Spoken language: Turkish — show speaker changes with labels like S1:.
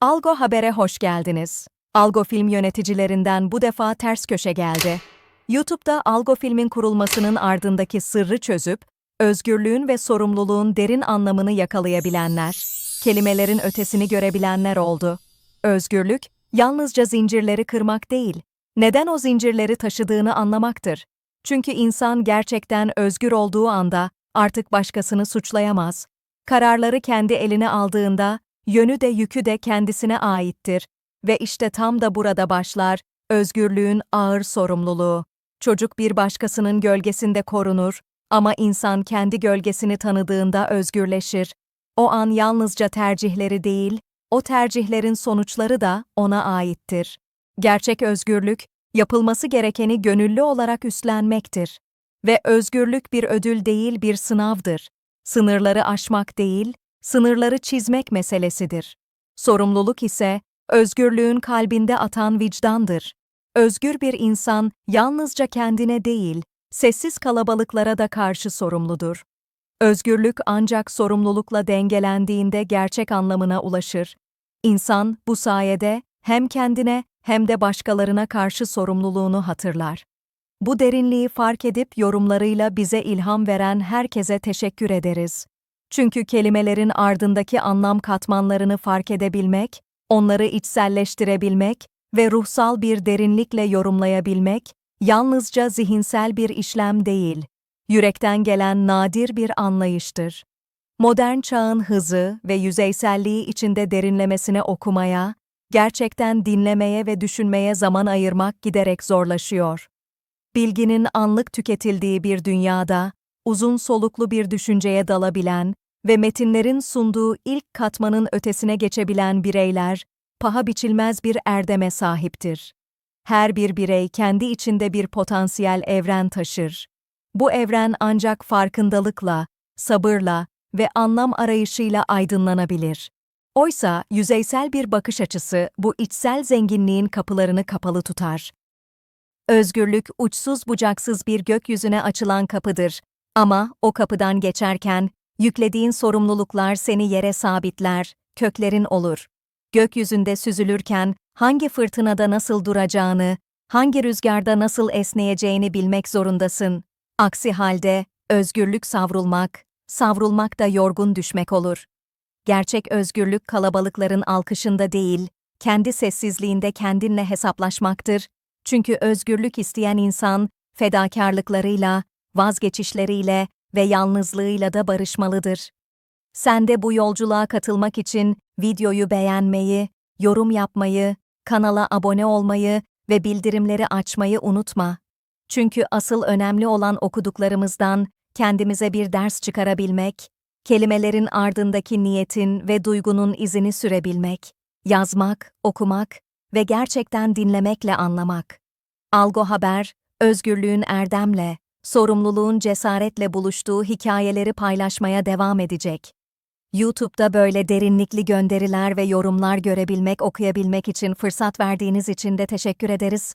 S1: Algo Haber'e hoş geldiniz. Algo Film yöneticilerinden bu defa ters köşe geldi. YouTube'da Algo Film'in kurulmasının ardındaki sırrı çözüp, özgürlüğün ve sorumluluğun derin anlamını yakalayabilenler, kelimelerin ötesini görebilenler oldu. Özgürlük, yalnızca zincirleri kırmak değil, neden o zincirleri taşıdığını anlamaktır. Çünkü insan gerçekten özgür olduğu anda artık başkasını suçlayamaz. Kararları kendi eline aldığında yönü de yükü de kendisine aittir ve işte tam da burada başlar özgürlüğün ağır sorumluluğu. Çocuk bir başkasının gölgesinde korunur ama insan kendi gölgesini tanıdığında özgürleşir. O an yalnızca tercihleri değil, o tercihlerin sonuçları da ona aittir. Gerçek özgürlük, yapılması gerekeni gönüllü olarak üstlenmektir. Ve özgürlük bir ödül değil bir sınavdır. Sınırları aşmak değil, sınırları çizmek meselesidir. Sorumluluk ise özgürlüğün kalbinde atan vicdandır. Özgür bir insan yalnızca kendine değil, sessiz kalabalıklara da karşı sorumludur. Özgürlük ancak sorumlulukla dengelendiğinde gerçek anlamına ulaşır. İnsan bu sayede hem kendine hem de başkalarına karşı sorumluluğunu hatırlar. Bu derinliği fark edip yorumlarıyla bize ilham veren herkese teşekkür ederiz. Çünkü kelimelerin ardındaki anlam katmanlarını fark edebilmek, onları içselleştirebilmek ve ruhsal bir derinlikle yorumlayabilmek, yalnızca zihinsel bir işlem değil, yürekten gelen nadir bir anlayıştır. Modern çağın hızı ve yüzeyselliği içinde derinlemesine okumaya, gerçekten dinlemeye ve düşünmeye zaman ayırmak giderek zorlaşıyor. Bilginin anlık tüketildiği bir dünyada, uzun soluklu bir düşünceye dalabilen ve metinlerin sunduğu ilk katmanın ötesine geçebilen bireyler, paha biçilmez bir erdeme sahiptir. Her bir birey kendi içinde bir potansiyel evren taşır. Bu evren ancak farkındalıkla, sabırla ve anlam arayışıyla aydınlanabilir. Oysa yüzeysel bir bakış açısı bu içsel zenginliğin kapılarını kapalı tutar. Özgürlük uçsuz bucaksız bir gökyüzüne açılan kapıdır. Ama o kapıdan geçerken yüklediğin sorumluluklar seni yere sabitler, köklerin olur. Gökyüzünde süzülürken hangi fırtınada nasıl duracağını, hangi rüzgarda nasıl esneyeceğini bilmek zorundasın. Aksi halde özgürlük savrulmak, savrulmak da yorgun düşmek olur. Gerçek özgürlük kalabalıkların alkışında değil, kendi sessizliğinde kendinle hesaplaşmaktır. Çünkü özgürlük isteyen insan fedakarlıklarıyla, vazgeçişleriyle ve yalnızlığıyla da barışmalıdır. Sen de bu yolculuğa katılmak için videoyu beğenmeyi, yorum yapmayı, kanala abone olmayı ve bildirimleri açmayı unutma. Çünkü asıl önemli olan okuduklarımızdan kendimize bir ders çıkarabilmek, kelimelerin ardındaki niyetin ve duygunun izini sürebilmek, yazmak, okumak ve gerçekten dinlemekle anlamak. Algo Haber, özgürlüğün erdemle, sorumluluğun cesaretle buluştuğu hikayeleri paylaşmaya devam edecek. YouTube'da böyle derinlikli gönderiler ve yorumlar görebilmek, okuyabilmek için fırsat verdiğiniz için de teşekkür ederiz.